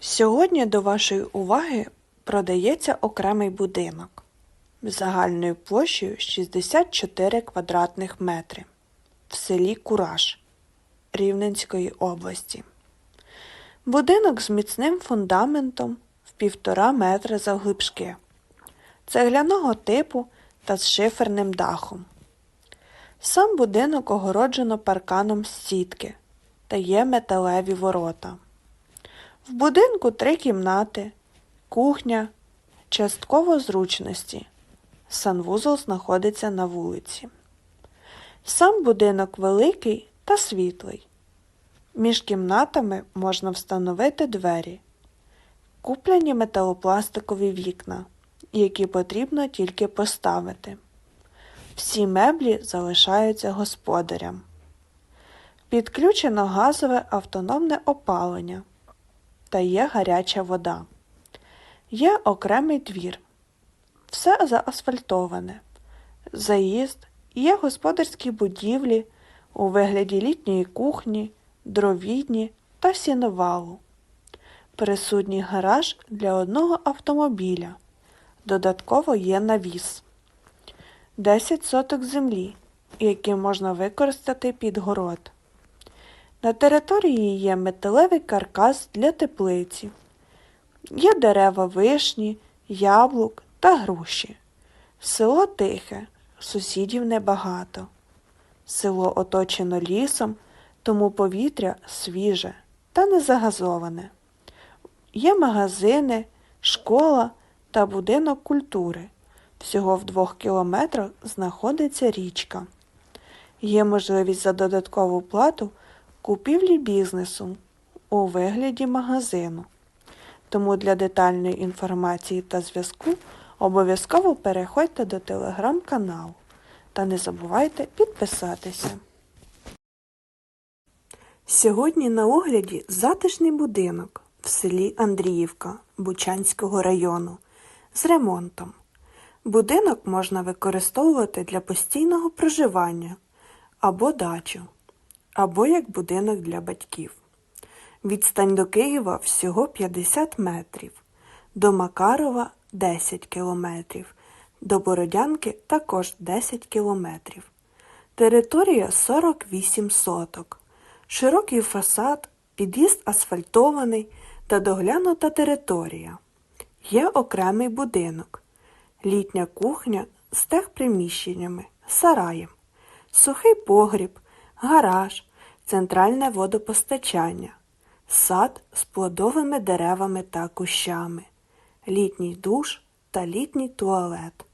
Сьогодні до вашої уваги продається окремий будинок загальною площею 64 квадратних метри в селі Кураж Рівненської області. Будинок з міцним фундаментом в півтора метра завглибшки, цегляного типу та з шиферним дахом. Сам будинок огороджено парканом з сітки та є металеві ворота. В будинку три кімнати, кухня, частково зручності. Санвузол знаходиться на вулиці. Сам будинок великий та світлий. Між кімнатами можна встановити двері, куплені металопластикові вікна, які потрібно тільки поставити. Всі меблі залишаються господарям. Підключено газове автономне опалення та є гаряча вода. Є окремий двір. Все заасфальтоване. Заїзд, є господарські будівлі у вигляді літньої кухні, дровідні та сіновалу. Присутній гараж для одного автомобіля. Додатково є навіс. 10 соток землі, які можна використати під город. На території є металевий каркас для теплиці. Є дерева вишні, яблук та груші. Село тихе, сусідів небагато. Село оточено лісом, тому повітря свіже та не загазоване. Є магазини, школа та будинок культури. Всього в двох кілометрах знаходиться річка. Є можливість за додаткову плату купівлі бізнесу у вигляді магазину. Тому для детальної інформації та зв'язку обов'язково переходьте до телеграм-каналу та не забувайте підписатися. Сьогодні на огляді затишний будинок в селі Андріївка Бучанського району з ремонтом. Будинок можна використовувати для постійного проживання або дачу, або як будинок для батьків. Відстань до Києва всього 50 метрів, до Макарова 10 кілометрів, до Бородянки також 10 кілометрів. Територія 48 соток. Широкий фасад, під'їзд асфальтований та доглянута територія. Є окремий будинок, літня кухня з техприміщеннями, сараєм, сухий погріб, гараж, центральне водопостачання, сад з плодовими деревами та кущами, літній душ та літній туалет.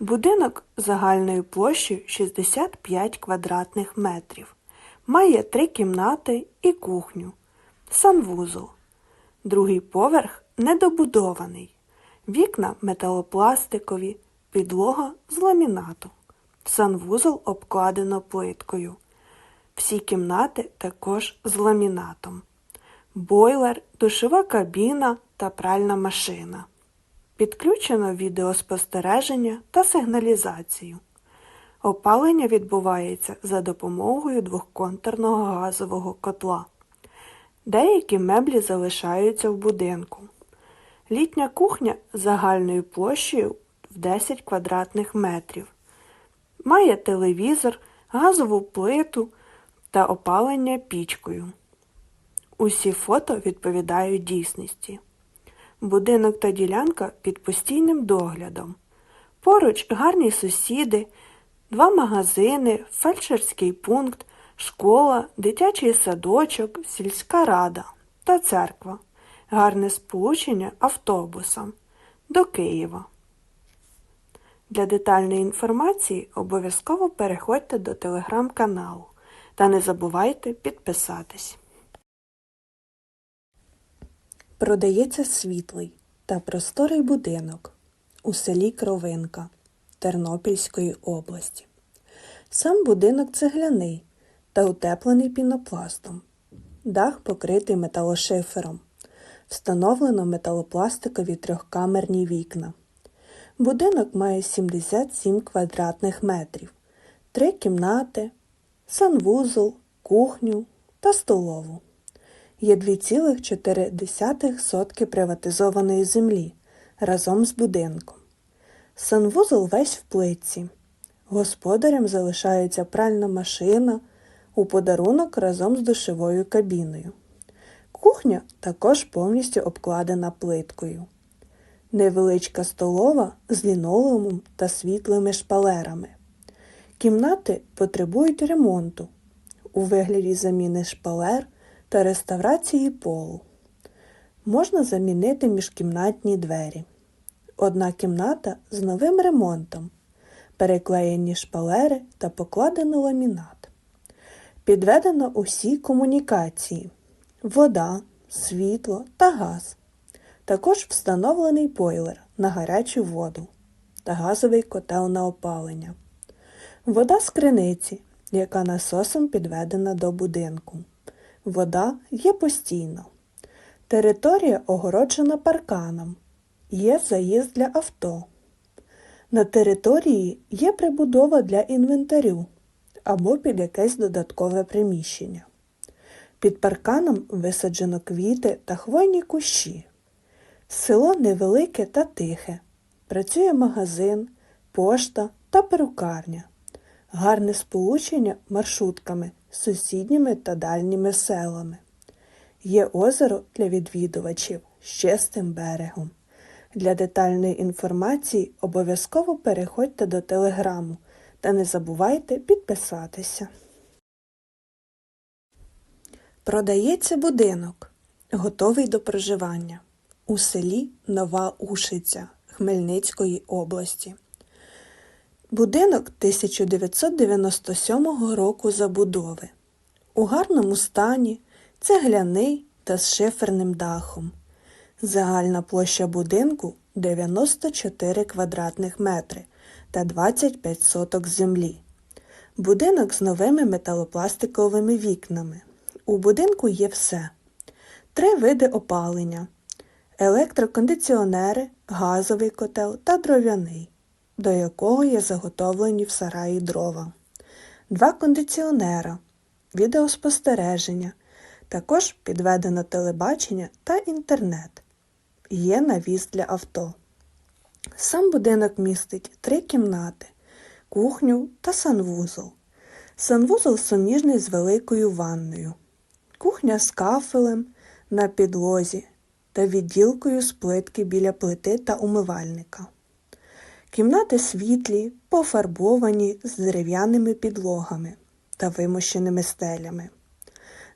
Будинок загальною площею 65 квадратних метрів. Має три кімнати і кухню, санвузол. Другий поверх недобудований. Вікна металопластикові, підлога з ламінату. Санвузол обкладено плиткою. Всі кімнати також з ламінатом. Бойлер, душова кабіна та пральна машина. Підключено відеоспостереження та сигналізацію. Опалення відбувається за допомогою двохконтурного газового котла. Деякі меблі залишаються в будинку. Літня кухня загальною площею в 10 квадратних метрів. Має телевізор, газову плиту та опалення пічкою. Усі фото відповідають дійсності. Будинок та ділянка під постійним доглядом. Поруч гарні сусіди, два магазини, фельдшерський пункт, школа, дитячий садочок, сільська рада та церква. Гарне сполучення автобусом до Києва. Для детальної інформації обов'язково переходьте до телеграм-каналу та не забувайте підписатись. Продається світлий та просторий будинок у селі Кровинка Тернопільської області. Сам будинок цегляний та утеплений пінопластом. Дах покритий металошифером. Встановлено металопластикові трьохкамерні вікна. Будинок має 77 квадратних метрів, три кімнати, санвузол, кухню та столову. є 2,4 сотки приватизованої землі разом з будинком. Санвузол весь в плитці. Господарям залишається пральна машина у подарунок разом з душевою кабіною. Кухня також повністю обкладена плиткою. Невеличка столова з лінолеумом та світлими шпалерами. Кімнати потребують ремонту у вигляді заміни шпалер та реставрації полу. Можна замінити міжкімнатні двері. Одна кімната з новим ремонтом, переклеєні шпалери та покладено ламінат. Підведено усі комунікації вода, світло та газ. Також встановлений бойлер на гарячу воду та газовий котел на опалення. Вода з криниці, яка насосом підведена до будинку. Вода є постійно. Територія огороджена парканом. Є заїзд для авто. На території є прибудова для інвентарю або під якесь додаткове приміщення. Під парканом висаджено квіти та хвойні кущі. Село невелике та тихе. Працює магазин, пошта та перукарня. Гарне сполучення маршрутками з сусідніми та дальніми селами. Є озеро для відвідувачів з чистим берегом. Для детальної інформації обов'язково переходьте до телеграму та не забувайте підписатися. Продається будинок, готовий до проживання у селі Нова Ушиця Хмельницької області. Будинок 1997 року забудови. У гарному стані, цегляний та з шиферним дахом. Загальна площа будинку 94 квадратних метри та 25 соток землі. Будинок з новими металопластиковими вікнами. У будинку є все. Три види опалення, електрокондиціонери, газовий котел та дров'яний, до якого є заготовлені в сараї дрова, два кондиціонера, відеоспостереження, також підведено телебачення та інтернет. Є навіс для авто. Сам будинок містить три кімнати, кухню та санвузол. Санвузол суміжний з великою ванною, кухня з кафелем на підлозі та відділкою з плитки біля плити та умивальника. Кімнати світлі, пофарбовані з дерев'яними підлогами та вимощеними стелями.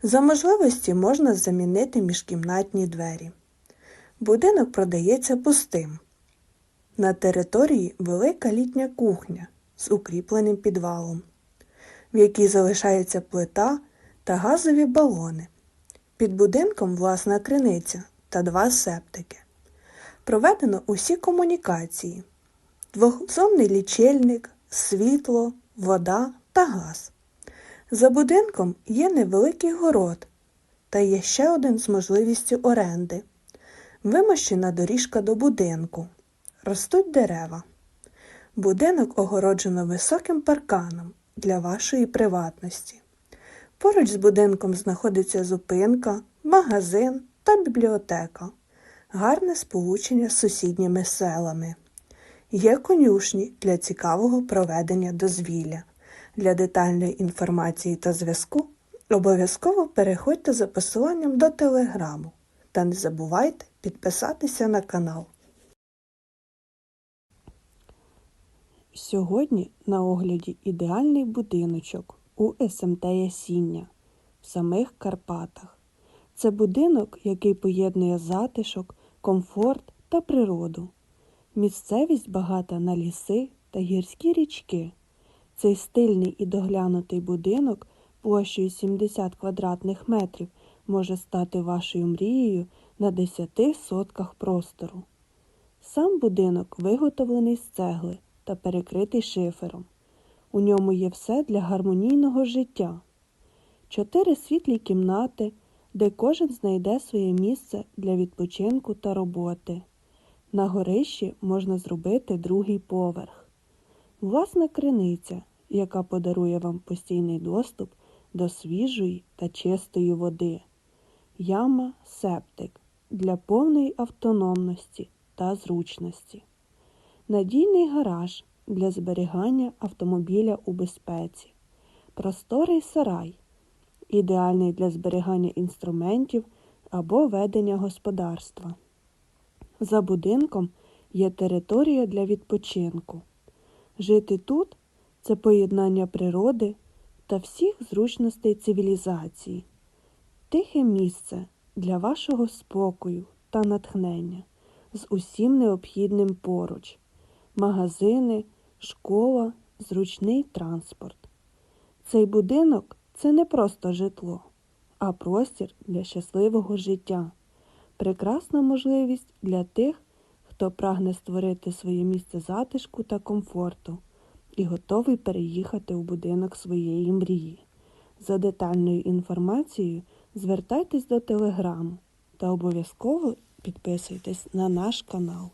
За можливості можна замінити міжкімнатні двері. Будинок продається пустим. На території велика літня кухня з укріпленим підвалом, в якій залишається плита та газові балони. Під будинком власна криниця та два септики. Проведено усі комунікації, двохзонний лічильник, світло, вода та газ. За будинком є невеликий город та є ще один з можливістю оренди. Вимощена доріжка до будинку. Ростуть дерева. Будинок огороджено високим парканом для вашої приватності. Поруч з будинком знаходиться зупинка, магазин та бібліотека. Гарне сполучення з сусідніми селами. Є конюшні для цікавого проведення дозвілля. Для детальної інформації та зв'язку обов'язково переходьте за посиланням до телеграму та не забувайте підписатися на канал. Сьогодні на огляді ідеальний будиночок у СМТ Ясіння в самих Карпатах. Це будинок, який поєднує затишок, комфорт та природу. Місцевість багата на ліси та гірські річки. Цей стильний і доглянутий будинок площею 70 квадратних метрів може стати вашою мрією на 10 сотках простору. Сам будинок виготовлений з цегли та перекритий шифером. У ньому є все для гармонійного життя. Чотири світлі кімнати, де кожен знайде своє місце для відпочинку та роботи. На горищі можна зробити другий поверх. Власна криниця, яка подарує вам постійний доступ до свіжої та чистої води. яма септик для повної автономності та зручності, надійний гараж для зберігання автомобіля у безпеці, просторий сарай, ідеальний для зберігання інструментів або ведення господарства. За будинком є територія для відпочинку. Жити тут це поєднання природи та всіх зручностей цивілізації, тихе місце для вашого спокою та натхнення з усім необхідним поруч, магазини, школа, зручний транспорт. Цей будинок це не просто житло, а простір для щасливого життя, прекрасна можливість для тих, хто прагне створити своє місце затишку та комфорту і готовий переїхати у будинок своєї мрії. За детальною інформацією звертайтесь до телеграму та обов'язково підписуйтесь на наш канал.